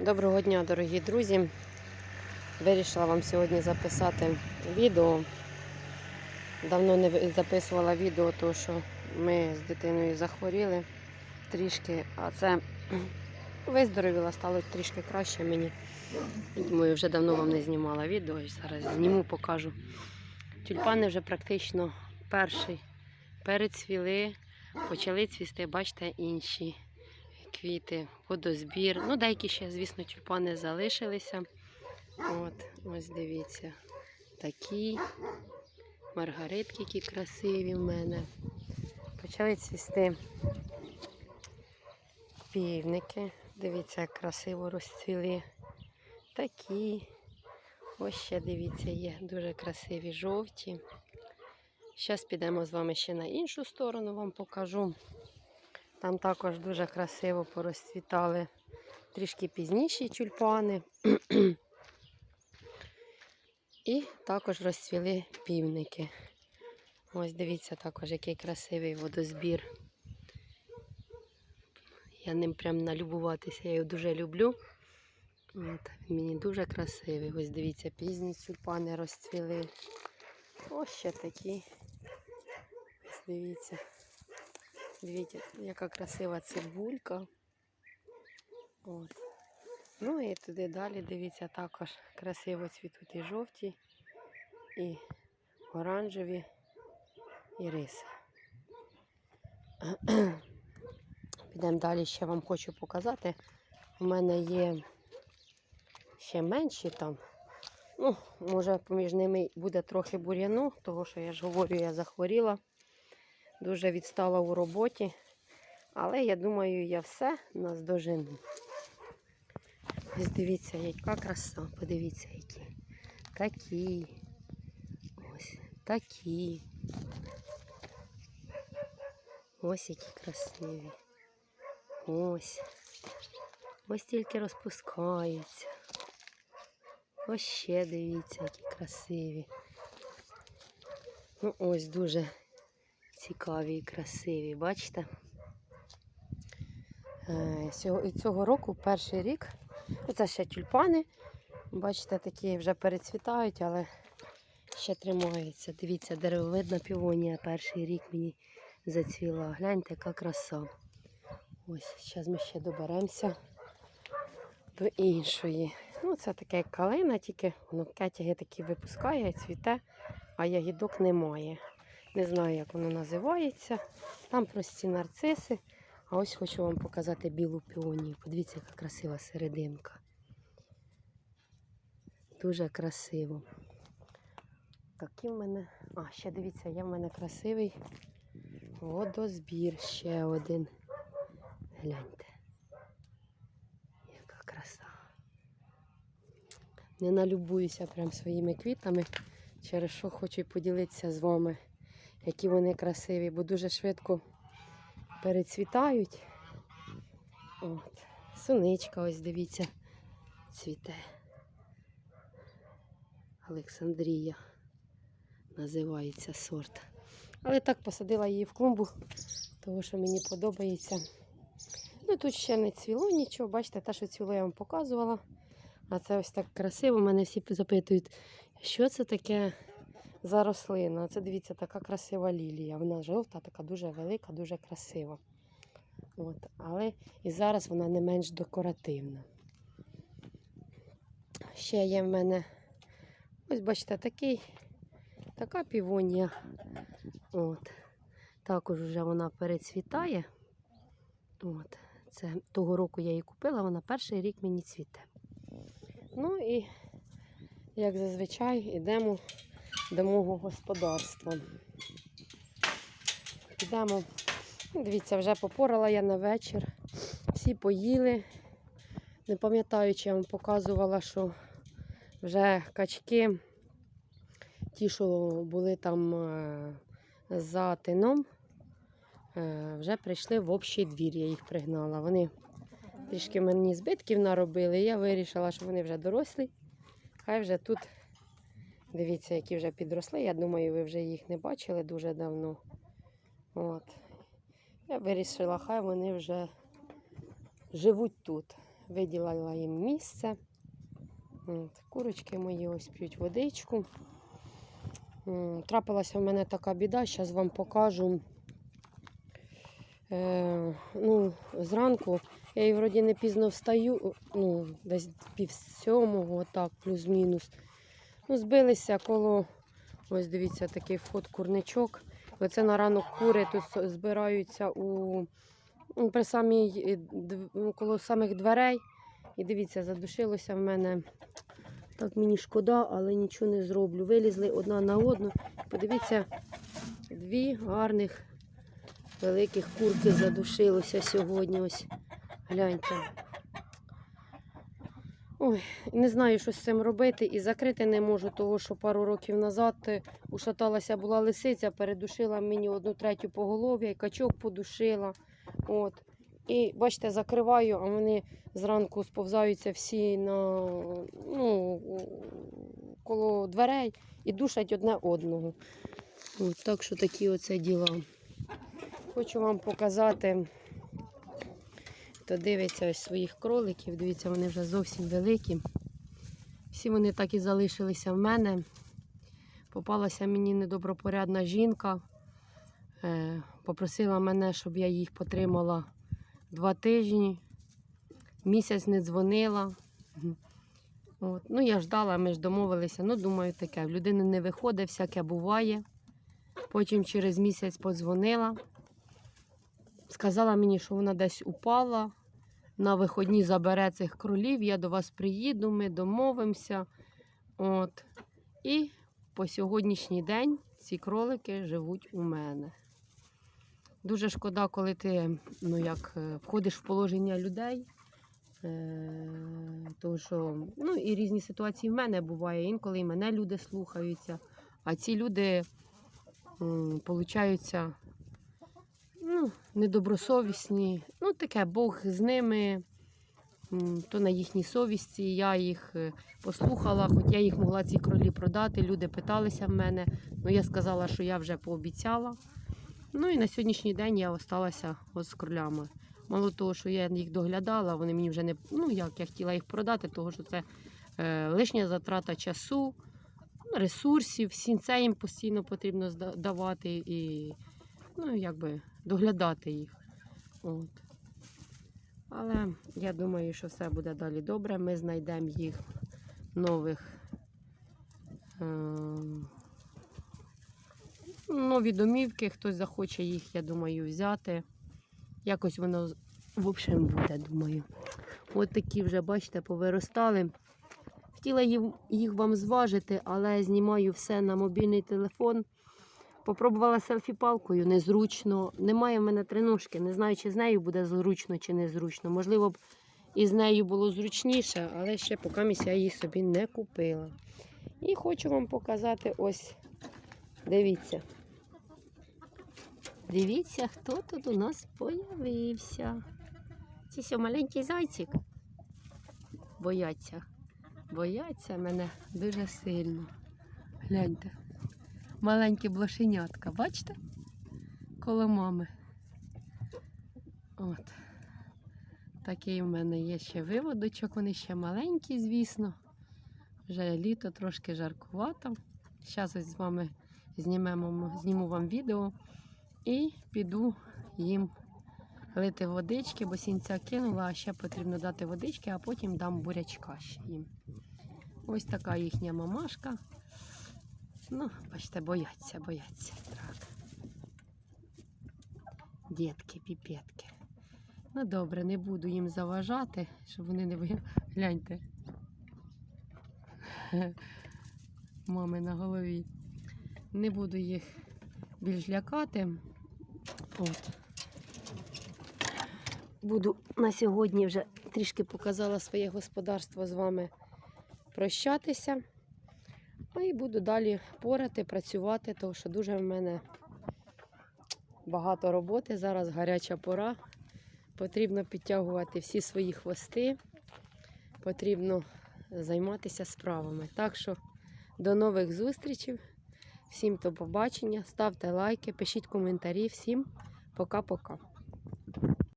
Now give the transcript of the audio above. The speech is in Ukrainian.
Доброго дня, дорогі друзі. Вирішила вам сьогодні записати відео. Давно не записувала відео, тому що ми з дитиною захворіли трішки, а це виздоровіла, стало трішки краще мені. Думаю, вже давно вам не знімала відео, і зараз зніму, покажу. Тюльпани вже практично перший перецвіли, почали цвісти, бачите, інші квіти, водозбір. Ну, деякі ще, звісно, тюльпани залишилися. От, ось дивіться. Такі маргаритки, які красиві в мене. Почали цвісти півники. Дивіться, як красиво розцвіли. Такі. Ось ще дивіться, є дуже красиві жовті. Зараз підемо з вами ще на іншу сторону, вам покажу. Там також дуже красиво порозцвітали трішки пізніші тюльпани. І також розцвіли півники. Ось дивіться також, який красивий водозбір. Я ним прям налюбуватися, я його дуже люблю. От, він мені дуже красивий. Ось дивіться, пізні тюльпани розцвіли. Ось ще такі. Ось дивіться. Дивіться, яка красива цибулька. От. Ну і туди далі, дивіться, також красиво цвітуть і жовті, і оранжеві, і риси. Підемо далі, ще вам хочу показати. У мене є ще менші там. Ну, може, поміж ними буде трохи бур'яну, того що я ж говорю, я захворіла дуже відстала у роботі. Але я думаю, я все наздожену. Ось дивіться, яка краса, подивіться, які. Такі. Ось такі. Ось які красиві. Ось. Ось тільки розпускаються. Ось ще дивіться, які красиві. Ну, ось дуже цікаві і красиві, бачите? Е, Цього, і цього року перший рік. Оце ще тюльпани. Бачите, такі вже перецвітають, але ще тримаються. Дивіться, деревовидна півонія перший рік мені зацвіла. Гляньте, яка краса. Ось, зараз ми ще доберемося до іншої. Ну, це таке як калина, тільки воно кетяги такі випускає, цвіте, а ягідок немає. Не знаю, як воно називається. Там прості нарциси. А ось хочу вам показати білу піонію. Подивіться, яка красива серединка. Дуже красиво. Такі в мене. А, ще дивіться, є в мене красивий водозбір ще один. Гляньте. Яка краса. Не налюбуюся прям своїми квітами, через що хочу поділитися з вами які вони красиві, бо дуже швидко перецвітають. От. Суничка, ось дивіться, цвіте. Олександрія називається сорт. Але так посадила її в клумбу, тому що мені подобається. Ну тут ще не цвіло нічого, бачите, те, що цвіло, я вам показувала. А це ось так красиво. Мене всі запитують, що це таке за рослина. Це дивіться, така красива лілія. Вона жовта, така дуже велика, дуже красива. От. Але і зараз вона не менш декоративна. Ще є в мене, ось бачите, такий, така півонія. От. Також вже вона перецвітає. От. Це того року я її купила, вона перший рік мені цвіте. Ну і, як зазвичай, йдемо до мого господарства. Підемо. Ну, Дивіться, вже попорала я на вечір. Всі поїли. Не пам'ятаю, чи я вам показувала, що вже качки, ті, що були там е, за тином, е, вже прийшли в общий двір, я їх пригнала. Вони трішки мені збитків наробили, і я вирішила, що вони вже дорослі. Хай вже тут Дивіться, які вже підросли. Я думаю, ви вже їх не бачили дуже давно. От. Я вирішила, хай вони вже живуть тут. виділила їм місце. От, курочки мої ось п'ють водичку. Трапилася в мене така біда, зараз вам покажу. Е, ну, зранку я і вроді не пізно встаю, ну, десь пів сьомого, отак, плюс-мінус. Ну, збилися коло, ось дивіться, такий вход курничок. Оце на ранок кури тут збираються у, при самій, е, коло самих дверей. І дивіться, задушилося в мене. Так мені шкода, але нічого не зроблю. Вилізли одна на одну. Подивіться, дві гарних великих курки задушилося сьогодні. Ось гляньте. Ой, не знаю, що з цим робити. І закрити не можу, того що пару років назад е, ушаталася була лисиця, передушила мені одну третю поголов'я і качок подушила. От. І бачите, закриваю, а вони зранку сповзаються всі на ну, коло дверей і душать одне одного. От, так що такі оце діла. Хочу вам показати, хто дивиться ось своїх кроликів. Дивіться, вони вже зовсім великі. Всі вони так і залишилися в мене. Попалася мені недобропорядна жінка. Е, Попросила мене, щоб я їх потримала два тижні. Місяць не дзвонила. От. Ну, я ждала, ми ж домовилися. Ну, думаю, таке. В людини не виходить, всяке буває. Потім через місяць подзвонила. Сказала мені, що вона десь упала. На виходні забере цих кролів. Я до вас приїду, ми домовимося. От. І по сьогоднішній день ці кролики живуть у мене. Дуже шкода, коли ти ну, як, е, входиш в положення людей. Е, тому що ну, і різні ситуації в мене буває. Інколи і мене люди слухаються. А ці люди получаються ну, недобросовісні. Ну, таке, Бог з ними, то на їхній совісті. Я їх е, послухала, хоч я їх могла ці кролі продати. Люди питалися в мене. Ну, я сказала, що я вже пообіцяла. Ну і на сьогоднішній день я осталася з кролями. Мало того, що я їх доглядала, вони мені вже не. Ну як я хотіла їх продати, тому що це е, лишня затрата часу, ресурсів, сінця їм постійно потрібно давати і ну, якби доглядати їх. От. Але я думаю, що все буде далі добре. Ми знайдемо їх нових. Е, нові домівки, хтось захоче їх, я думаю, взяти. Якось воно в общем буде, думаю. От такі вже, бачите, повиростали. Хотіла їх вам зважити, але знімаю все на мобільний телефон. Попробувала селфі-палкою, незручно. Немає в мене триножки. Не знаю, чи з нею буде зручно чи незручно. Можливо б і з нею було зручніше, але ще поки я її собі не купила. І хочу вам показати ось. Дивіться. Дивіться, хто тут у нас появився. Це що, маленький зайчик. Бояться. Бояться мене дуже сильно. Гляньте. Маленьке блошенятка, бачите? Коло мами. От. Такий в мене є ще виводочок, вони ще маленькі, звісно. Вже літо трошки жаркувато. Зараз ось з вами знімемо, зніму вам відео і піду їм лити водички, бо сінця кинула, а ще потрібно дати водички, а потім дам бурячка ще їм. Ось така їхня мамашка. Ну, бачите, бояться, бояться. Так. Дітки, піпетки. Ну добре, не буду їм заважати, щоб вони не ви... Гляньте. Мами на голові. Не буду їх більш лякати. От. Буду на сьогодні вже трішки показала своє господарство з вами прощатися. А і буду далі порати, працювати, тому що дуже в мене багато роботи. Зараз гаряча пора. Потрібно підтягувати всі свої хвости, потрібно займатися справами. Так що до нових зустрічей. Всім до побачення. Ставте лайки, пишіть коментарі. Всім пока-пока.